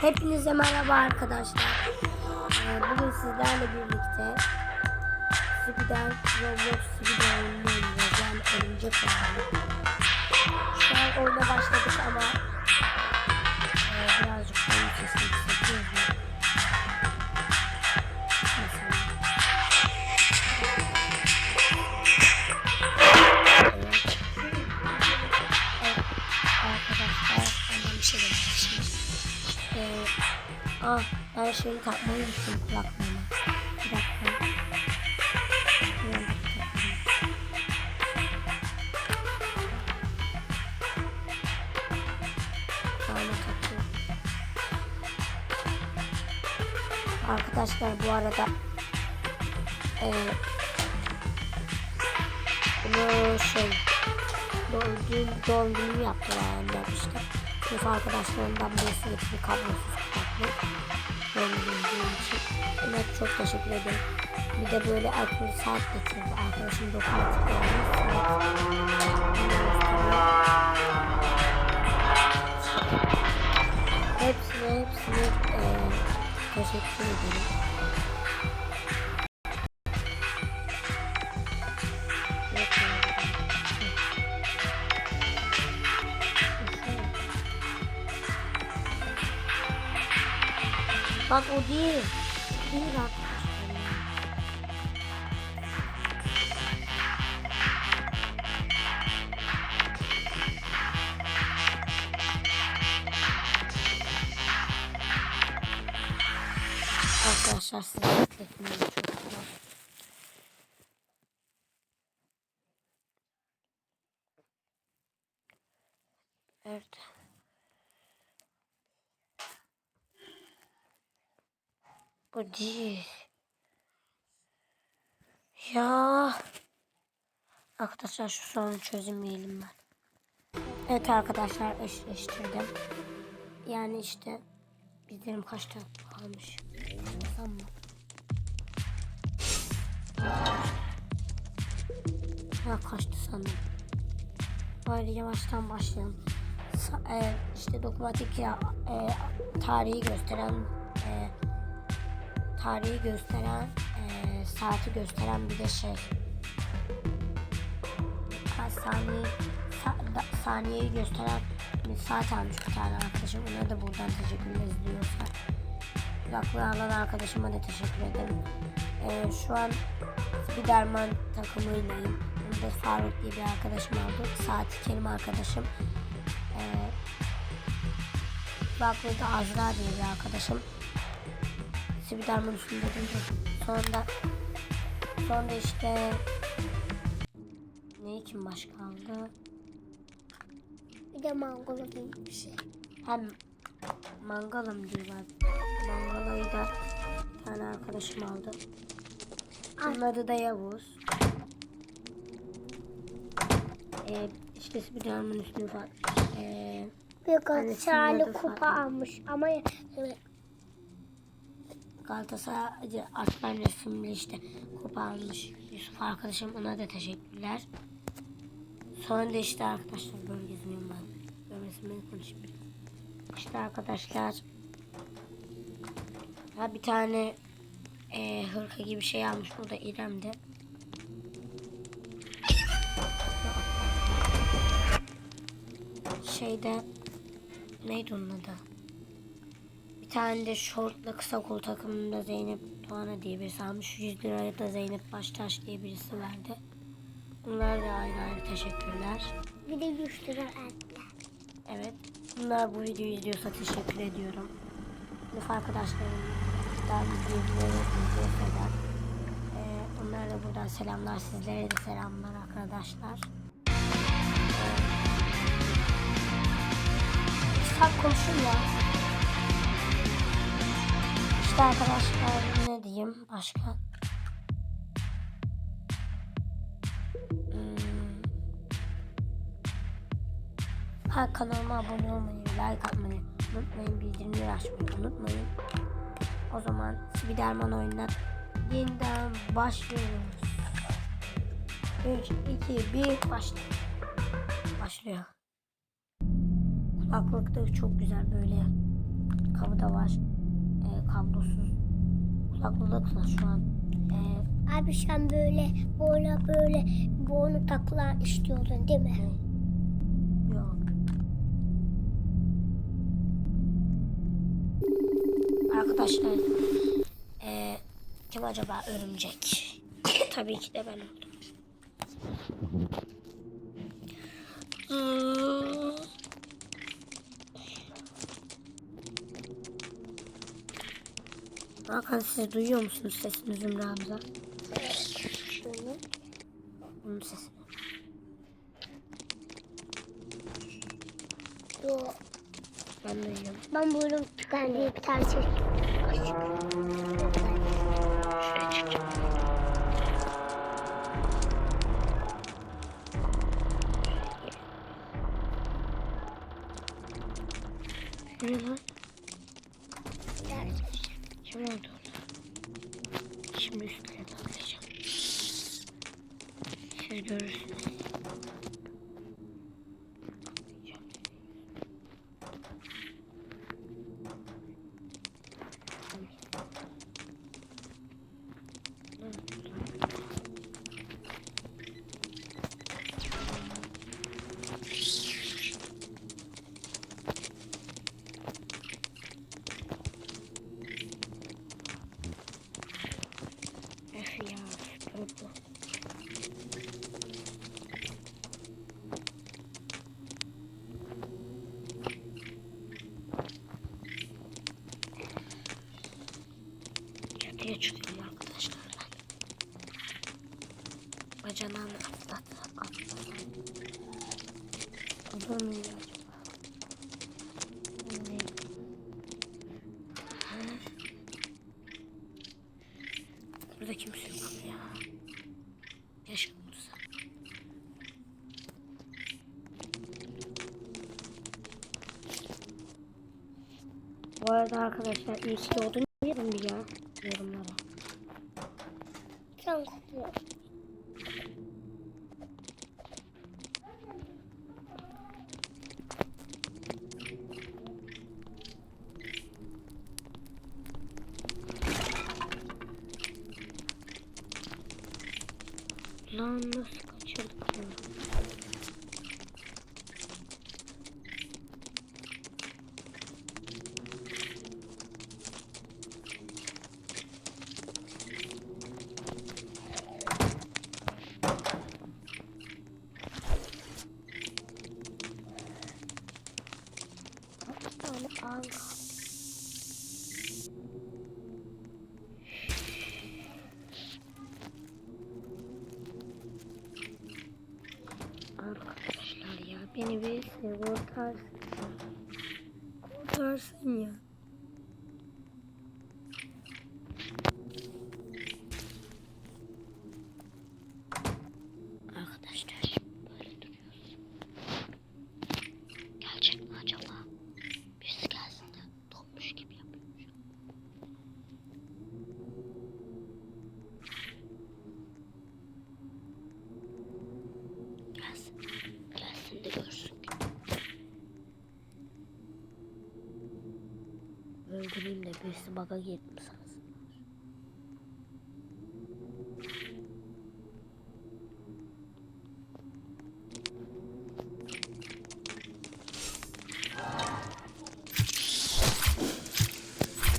Hepinize merhaba arkadaşlar. Ee, bugün sizlerle birlikte Sibiden Roblox oyununu oynayacağız. Yani örümcek oyunu. Şu an oyuna başladık ama e, birazcık oyun sesini kısabiliyoruz şeyi takmayı unuttum kulaklığıma. Bir dakika. Arkadaşlar bu arada ee, bunu şey doğum doğum günümü yaptılar yani yapmıştı. Sınıf arkadaşlarımdan birisi getirdi kablosuz kulaklık. Ona çok teşekkür ederim. Bir de böyle akıllı saat getirdi. Arkadaşım dokunmatik saat. O değil. Arkadaşlar. ya. Arkadaşlar size bekletmeyi çok zor. Evet. Bu değil. Ya. Arkadaşlar şu sorunu çözemeyelim ben. Evet arkadaşlar eşleştirdim. Yani işte bizlerim kaçta kalmış. Tamam? Ha kaçtı sandım. Böyle yavaştan başlayalım. Sa- e, işte dokunmatik ya e, tarihi gösteren tarihi gösteren e, saati gösteren bir de şey. Kaç saniye sa- da- saniyeyi gösteren bir saat almış bir tane arkadaşım. Ona da buradan teşekkürler izliyorsa. Kulaklığı alan arkadaşıma da teşekkür ederim. E, şu an Spiderman takımıylayım. Burada Faruk diye bir arkadaşım aldı. Saati Kerim arkadaşım. E, kulaklığı da Azra diye bir arkadaşım Spiderman üstünde durdu. Sonra sonra işte ne için baş kaldı? Bir de mangala gibi bir şey. Hem mangalım diyorlar. Mangalayı da bir tane arkadaşım aldı. Onun adı da Yavuz. Ee, işte Spiderman üstünü falan. Ee, Bir Galatasaraylı adı kupa almış ama e, Galatasaray Aslan resimli işte kupa almış Yusuf arkadaşım ona da teşekkürler. Sonra da işte arkadaşlar böyle geziniyorum ben. Görmesin beni konuşayım. İşte arkadaşlar ha bir tane e, hırka gibi şey almış o da İrem'de. Şeyde neydi onun adı? Tane de şortla kısa kol takımında Zeynep Doğan'a diye birisi almış. 100 liraya da Zeynep Baştaş diye birisi verdi. Bunlara da ayrı ayrı teşekkürler. bir de 100 lira verdiler. Evet. Bunlar bu videoyu izliyorsa teşekkür ediyorum. Sınıf arkadaşlarımdan birileri izliyorsa da e, onlara da buradan selamlar. Sizlere de selamlar arkadaşlar. E, saat konuşun ya. İşte arkadaşlar ne diyeyim başka? Hmm. Ha kanalıma abone olmayı, like atmayı unutmayın, bildirimleri açmayı unutmayın. O zaman Spiderman oyununa yeniden başlıyoruz. 3, 2, 1, başla. Başlıyor. Kulaklık da çok güzel böyle. Kapıda da var. Kablosuz kulaklıkla şu an. E, Abi sen böyle böyle böyle boğunu takılar istiyordun değil mi? yok. Arkadaşlar e, kim acaba örümcek? Tabii ki de ben oldum. Hmm. Hakan siz duyuyor musunuz sesini Zümra? Şunu. Bunun sesini. Yok. Ben duyuyorum. Ben buyurun çıkan diye bir tane. Bu ne lan? Siz görürsünüz. Öf ya, durdu. Çatıya çıkıyorum arkadaşlar ben. Bacanağımı atlattı. atlattı. Olur mu ya acaba? Ne? Ha? Burada kimse yok ya. Yaşa bulsa. Bu arada arkadaşlar iyi ki doğdun yazın bir ya yorumlara. Sen kokuyor. Lan nasıl kaçırdık ya? Tamam al. Arkadaşlar ya beni birisi kurtarsın. Kurtarsın ya. Arkadaşlar böyle acaba? Birisi gelsin de donmuş gibi yapıyor. Gelsin. Dari sebagai gitu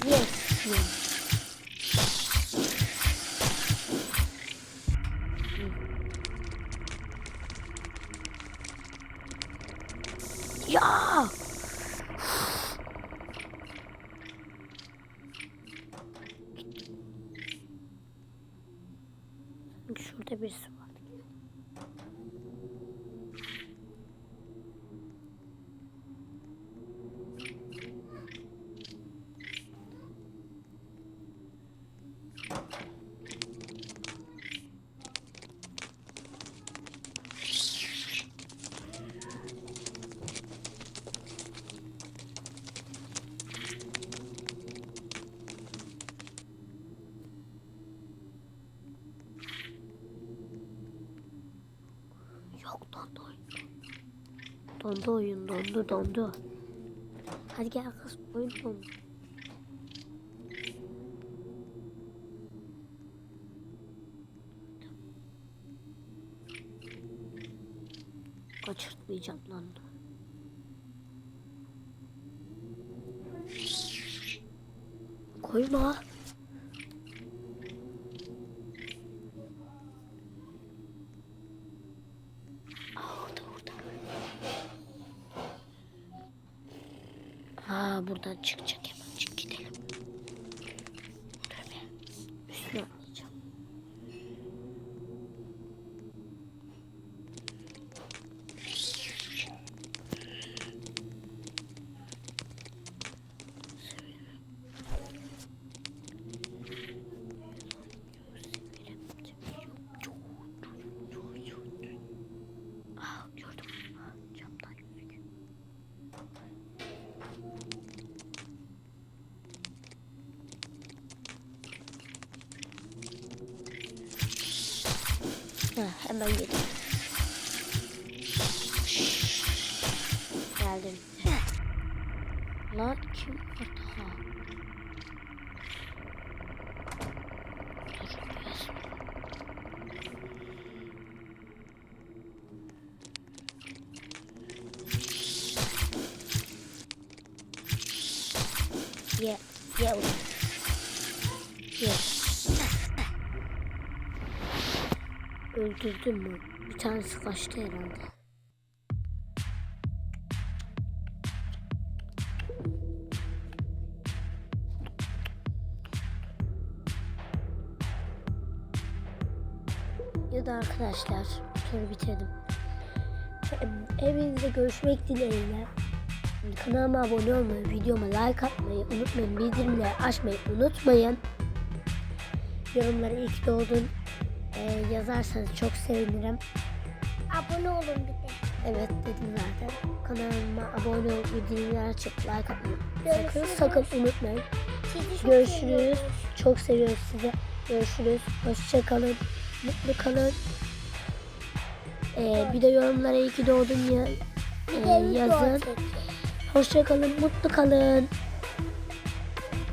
Yes, yes. Dondu oyun dondu dondu. Hadi gel kız oyun dondu. Kaçırtmayacağım lan. Koyma. Buradan çıkacak hemen çık gidelim. Be. Üstüne Ha, hemen yedim. Geldim. Lan kim var daha? Dur, Öldürdün mü? Bir tanesi kaçtı herhalde. Ya da arkadaşlar turu bitirdim. Evinizde görüşmek dileğiyle. Kanalıma abone olmayı, videoma like atmayı unutmayın. Bildirimleri açmayı unutmayın. Yorumlara iyi ki doğdun e, yazarsanız çok sevinirim. Abone olun bir de. Evet dedim zaten. Kanalıma abone olup bildirimleri açıp like atmayı sakın, sakın unutmayın. Sizi çok Görüşürüz. seviyoruz. Çok seviyoruz sizi. Görüşürüz. Hoşça kalın. Mutlu kalın. Ee, bir de yorumlara iyi ki doğdun ya, e, yazın. Hoşça kalın. Mutlu kalın.